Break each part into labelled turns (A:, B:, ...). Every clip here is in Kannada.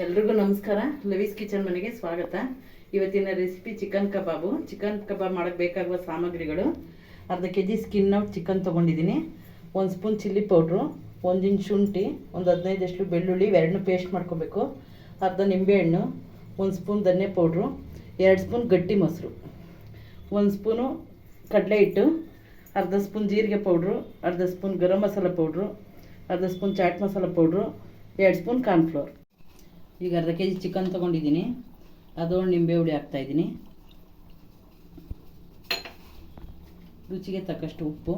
A: ಎಲ್ರಿಗೂ ನಮಸ್ಕಾರ. ಲವೀಸ್ ಕಿಚನ್ ಮನೆಗೆ ಸ್ವಾಗತ. ಇವತ್ತಿನ recipe chicken kebab. Chicken kebab ಮಾಡೋಕ್ಕೆ ಬೇಕಾಗುವ ಸಾಮಗ್ರಿಗಳು. ಅರ್ಧ K G skin out chicken ತೊಗೊಂಡಿದ್ದೀನಿ. ಒಂದು ಸ್ಪೂನ್ ಚಿಲ್ಲಿ ಪೌಡ್ರು ಒಂದು ಇಂಚ್ ಶುಂಠಿ, ಒಂದು ಹದಿನೈದಷ್ಟು ಬೆಳ್ಳುಳ್ಳಿ ಎರಡನ್ನೂ ಪೇಸ್ಟ್ ಮಾಡ್ಕೋಬೇಕು. ಅರ್ಧ ನಿಂಬೆಹಣ್ಣು ಒಂದು ಸ್ಪೂನ್ ಧನ್ಯ ಪೌಡ್ರು ಎರಡು ಸ್ಪೂನ್ ಗಟ್ಟಿ ಮೊಸರು, ಒಂದು ಸ್ಪೂನು ಕಡಲೆ ಹಿಟ್ಟು, ಅರ್ಧ ಸ್ಪೂನ್ ಜೀರಿಗೆ ಪೌಡ್ರು ಅರ್ಧ ಸ್ಪೂನ್ ಗರಂ ಮಸಾಲ ಪೌಡ್ರು ಅರ್ಧ ಸ್ಪೂನ್ ಚಾಟ್ ಮಸಾಲ ಪೌಡ್ರು ಎರಡು ಸ್ಪೂನ್ ಕಾರ್ನ್ಫ್ಲೋರ್ ಈಗ ಅರ್ಧ ಕೆ ಜಿ ಚಿಕನ್ ತೊಗೊಂಡಿದ್ದೀನಿ. ಅದೊಂದು ನಿಂಬೆ ಹುಳಿ ಹಾಕ್ತಾಯಿದ್ದೀನಿ ರುಚಿಗೆ ತಕ್ಕಷ್ಟು ಉಪ್ಪು.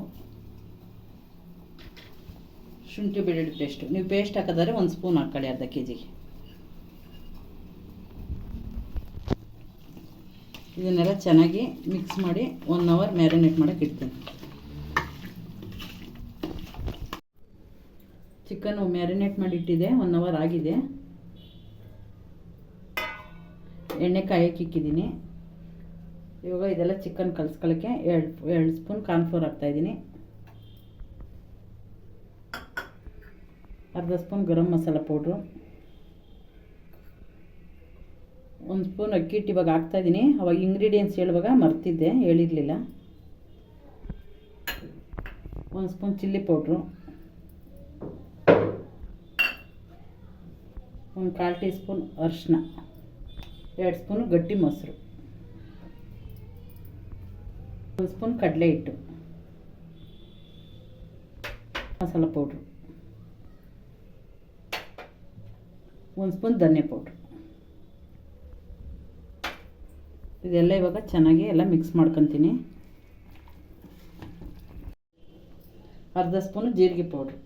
A: ಶುಂಠಿ ಬೆಳ್ಳುಳ್ಳಿ ಪೇಸ್ಟು ನೀವು ಪೇಸ್ಟ್ ಹಾಕೋದಾದ್ರೆ ಒಂದು ಸ್ಪೂನ್ ಹಾಕ್ಕೊಳ್ಳಿ ಅರ್ಧ ಕೆ ಜಿಗೆ ಇದನ್ನೆಲ್ಲ ಚೆನ್ನಾಗಿ ಮಿಕ್ಸ್ ಮಾಡಿ ಒನ್ ಅವರ್ ಮ್ಯಾರಿನೇಟ್ ಮಾಡೋಕೆ ಇಡ್ತೀನಿ. ಚಿಕನ್ ಮ್ಯಾರಿನೇಟ್ ಮಾಡಿ ಇಟ್ಟಿದೆ ಒನ್ ಅವರ್ ಆಗಿದೆ. ಎಣ್ಣೆ ಕಾಯಕ್ಕೆ ಇಕ್ಕಿದ್ದೀನಿ. ಇವಾಗ ಇದೆಲ್ಲ ಚಿಕನ್ ಕಲಿಸ್ಕೊಳ್ಳೋಕ್ಕೆ ಎರಡು ಎರಡು ಸ್ಪೂನ್ ಕಾರ್ನ್ಫ್ಲೋರ್ ಹಾಕ್ತಾಯಿದ್ದೀನಿ ಅರ್ಧ ಸ್ಪೂನ್ ಗರಂ ಮಸಾಲ ಪೌಡ್ರು ಒಂದು ಸ್ಪೂನ್ ಅಕ್ಕಿ ಹಿಟ್ಟು ಇವಾಗ ಹಾಕ್ತಾಯಿದ್ದೀನಿ ಅವಾಗ ಇಂಗ್ರೀಡಿಯೆಂಟ್ಸ್ ಹೇಳುವಾಗ ಮರ್ತಿದ್ದೆ, ಹೇಳಿರಲಿಲ್ಲ. ಒಂದು ಸ್ಪೂನ್ ಚಿಲ್ಲಿ ಪೌಡ್ರು ಒಂದು ಕಾಲು ಟೀ ಸ್ಪೂನ್ ಅರಿಶಿನ ಎರಡು ಸ್ಪೂನು ಗಟ್ಟಿ ಮೊಸರು. ಒಂದು ಸ್ಪೂನ್ ಕಡಲೆ ಹಿಟ್ಟು. ಮಸಾಲ ಪೌಡ್ರು. ಒಂದು ಸ್ಪೂನ್ ಧನ್ಯ ಪೌಡ್ರು. ಇದೆಲ್ಲ ಇವಾಗ ಚೆನ್ನಾಗಿ ಎಲ್ಲ ಮಿಕ್ಸ್ ಮಾಡ್ಕೊತೀನಿ. ಅರ್ಧ ಸ್ಪೂನು ಜೀರಿಗೆ ಪೌಡ್ರು.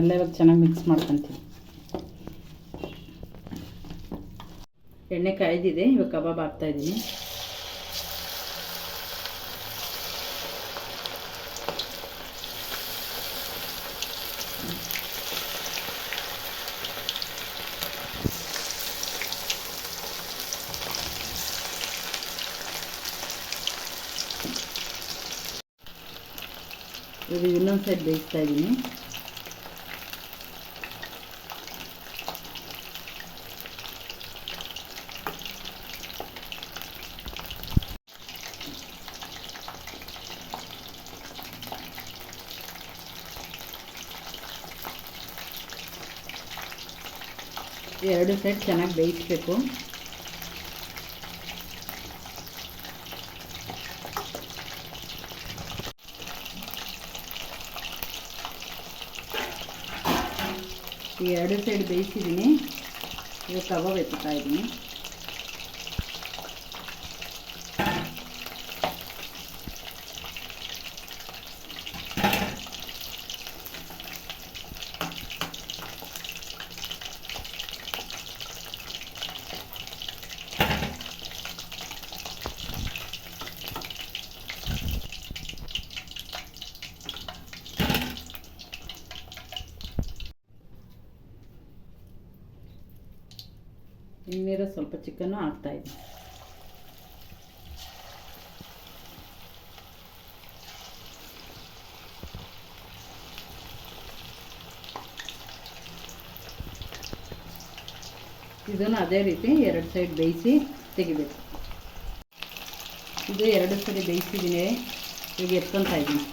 A: ಎಲ್ಲ ಇವಾಗ ಚೆನ್ನಾಗಿ ಮಿಕ್ಸ್ ಮಾಡ್ಕೊತೀನಿ. ಎಣ್ಣೆ ಕಾಯ್ದಿದೆ ಇವಾಗ ಕಬಾಬ್ ಹಾಕ್ತಾಯಿದ್ದೀನಿ ಇದು ಇನ್ನೊಂದು ಸೈಡ್ ಬೇಯಿಸ್ತಾ ಇದ್ದೀನಿ. ಎರಡು ಸೈಡ್ ಚೆನ್ನಾಗಿ ಬೇಯಿಸ್ಬೇಕು. ಎರಡು ಸೈಡ್ ಬೇಯಿಸಿದ್ದೀನಿ. ಕಬಾಬ್ ಎತ್ತುತ್ತಾ ಇದ್ದೀನಿ. ಇನ್ನೀರ ಸ್ವಲ್ಪ ಚಿಕನ್ನು ಹಾಕ್ತಾಯಿದ್ದೀನಿ ಇದನ್ನು ಅದೇ ರೀತಿ ಎರಡು ಸೈಡ್ ಬೇಯಿಸಿ ತೆಗಿಬೇಕು. ಇದು ಎರಡು ಸರಿ ಬೇಯಿಸಿದ್ದೀನಿ ಈಗ ಎತ್ಕೊತಾ ಇದ್ದೀನಿ.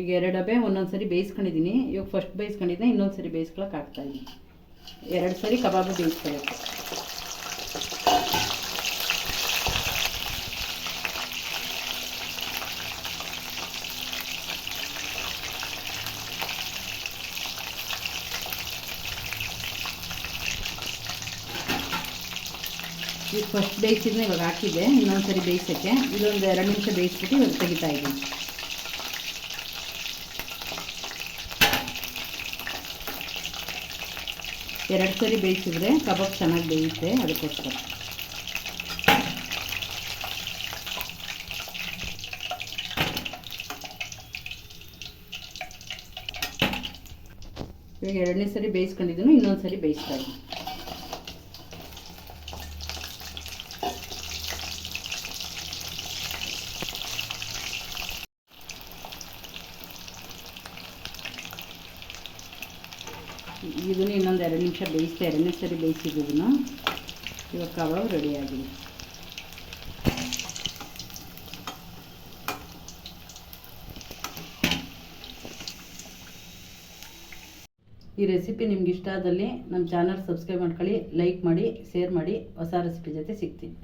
A: ಈಗ ಎರಡು ಡಬ್ಬೆ, ಒಂದೊಂದು ಸರಿ ಬೇಯಿಸ್ಕೊಂಡಿದ್ದೀನಿ. ಇವಾಗ ಫಸ್ಟ್ ಬೇಯಿಸ್ಕೊಂಡಿದ್ದೆ, ಇನ್ನೊಂದು ಸರಿ ಬೇಯಿಸ್ಕೊಳಕ್ಕೆ ಹಾಕ್ತಾಯಿದ್ದೀನಿ ಎರಡು ಸರಿ ಕಬಾಬು ಬೇಯಿಸ್ಕೊಬೇಕು ಈಗ ಫಸ್ಟ್ ಬೇಯಿಸಿದ್ನ ಇವಾಗ ಹಾಕಿದೆ ಇನ್ನೊಂದು ಸರಿ ಬೇಯಿಸೋಕ್ಕೆ. ಇದೊಂದು ಎರಡು ನಿಮಿಷ ಬೇಯಿಸ್ಬಿಟ್ಟು ಇವಾಗ ತೆಗಿತಾ ಇದ್ದೀನಿ. ಎರಡು ಸರಿ ಬೇಯಿಸಿದ್ರೆ ಕಬಾಬ್ ಚೆನ್ನಾಗಿ ಬೇಯುತ್ತೆ ಅದಕ್ಕೋಸ್ಕರ. ಇವಾಗ ಎರಡನೇ ಸರಿ ಬೇಯಿಸ್ಕೊಂಡಿದ್ದೀನಿ ಇನ್ನೊಂದು ಸರಿ ಬೇಯಿಸ್ತಾ ಇದ್ದೀನಿ. ಇದನ್ನು ಇನ್ನೊಂದು ಎರಡು ನಿಮಿಷ ಬೇಯಿಸ್ತಾ ಎರಡನೇ ಸರಿ ಬೇಯಿಸಿದ್ದೀವಿ ಇವಾಗ ಕಬಾಬ್ ರೆಡಿಯಾಗಿದೆ ಈ ರೆಸಿಪಿ ನಿಮ್ಗೆ ಇಷ್ಟ ಆದಲ್ಲಿ ನಮ್ಮ ಚಾನಲ್ ಸಬ್ಸ್ಕ್ರೈಬ್ ಮಾಡ್ಕೊಳ್ಳಿ ಲೈಕ್ ಮಾಡಿ ಶೇರ್ ಮಾಡಿ, ಹೊಸ ರೆಸಿಪಿ ಜೊತೆ ಸಿಗ್ತೀನಿ.